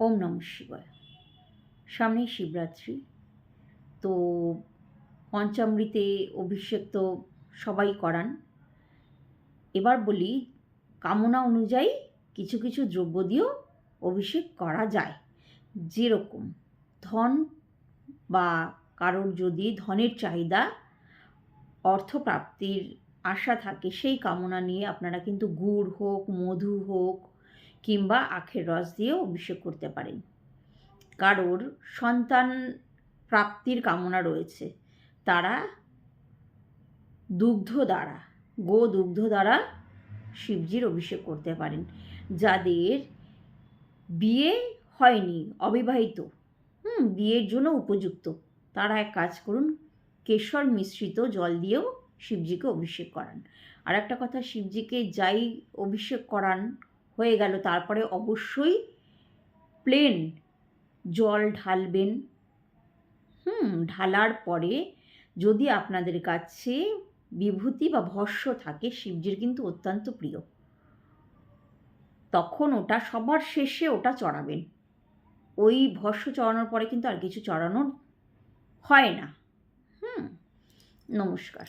ওম নম শিবায়। সামনেই শিবরাত্রি। তো পঞ্চামৃতে অভিষেক তো সবাই করান। এবার বলি, কামনা অনুযায়ী কিছু কিছু দ্রব্য দিয়েও অভিষেক করা যায়। যেরকম ধন বা কারোর যদি ধনের চাহিদা, অর্থপ্রাপ্তির আশা থাকে, সেই কামনা নিয়ে আপনারা কিন্তু গুড় হোক, মধু হোক কিংবা আখের রস দিয়েও অভিষেক করতে পারেন। কারোর সন্তান প্রাপ্তির কামনা রয়েছে, তারা দুগ্ধ দ্বারা, গো দুগ্ধ দ্বারা শিবজির অভিষেক করতে পারেন। যাদের বিয়ে হয়নি, অবিবাহিত, হুম, বিয়ের জন্য উপযুক্ত, তারা এক কাজ করুন, কেশর মিশ্রিত জল দিয়েও শিবজিকে অভিষেক করান। আর একটা কথা, শিবজিকে যাই অভিষেক করান হয়ে গেল। তারপরে অবশ্যই প্লেন জল ঢালবেন। হুম, ঢালার পরে যদি আপনাদের কাছে বিভূতি বা ভস্য থাকে, শিবজির কিন্তু অত্যন্ত প্রিয়। তখন ওটা সবার শেষে ওটা চড়াবেন। ওই ভস্য চড়ানোর পরে কিন্তু আর কিছু চড়ানোর হয় না। হুম, নমস্কার।